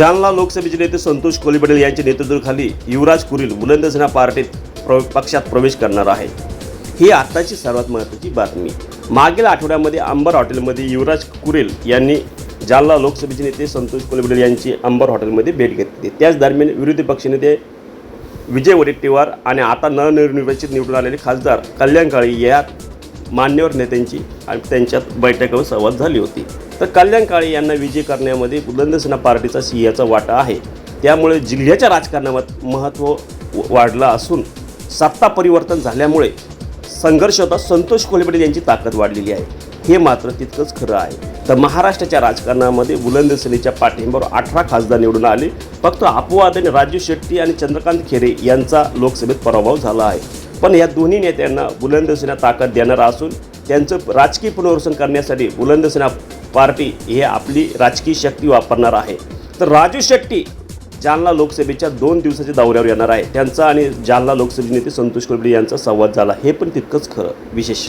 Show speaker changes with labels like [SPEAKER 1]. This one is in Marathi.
[SPEAKER 1] जालना लोकसभेचे नेते संतोष कोलीबडेल यांच्या नेतृत्वाखाली युवराज कुरील बुलंदजना पार्टीत प्र पक्षात प्रवेश करणार आहे. ही आत्ताची सर्वात महत्त्वाची बातमी. मागील आठवड्यामध्ये अंबर हॉटेलमध्ये युवराज कुरेल यांनी जालना लोकसभेचे नेते संतोष कोलीबडेल यांची अंबर हॉटेलमध्ये भेट घेतली. त्याच दरम्यान विरोधी पक्षनेते विजय वडेट्टीवार आणि आता नवनिर्वाचित निवडून आलेले खासदार कल्याण काळे या मान्यवर नेत्यांची आणि त्यांच्यात बैठकीवर संवाद झाली होती. तर कल्याण काळे यांना विजय करण्यामध्ये बुलंदसेना पार्टीचा सिंहाचा वाटा आहे. त्यामुळे जिल्ह्याच्या राजकारणात महत्त्व वाढलं असून सत्ता परिवर्तन झाल्यामुळे संघर्ष होता. संतोष कोल्हेपटेल यांची ताकद वाढलेली आहे. हे मात्र तितकंच खरं आहे. तर महाराष्ट्राच्या राजकारणामध्ये बुलंदसेनेच्या पाठिंब्यावर अठरा खासदार निवडून आले. फक्त अपवादाने राजू शेट्टी आणि चंद्रकांत खेरे यांचा लोकसभेत पराभव झाला आहे. पण या दोन्ही नेत्यांना बुलंदसेना ताकद देणारा असून त्यांचं राजकीय पुनर्वसन करण्यासाठी बुलंदसेना पार्टी हे आपली राजकीय शक्ती वापरणार आहे. तर राजू शेट्टी जालना लोकसभेच्या दोन दिवसाच्या दौऱ्यावर येणार आहे. त्यांचा आणि जालना लोकसभेचे नेते संतोष कुलबडे यांचा संवाद झाला. हे पण तितकंच खरं विशेष.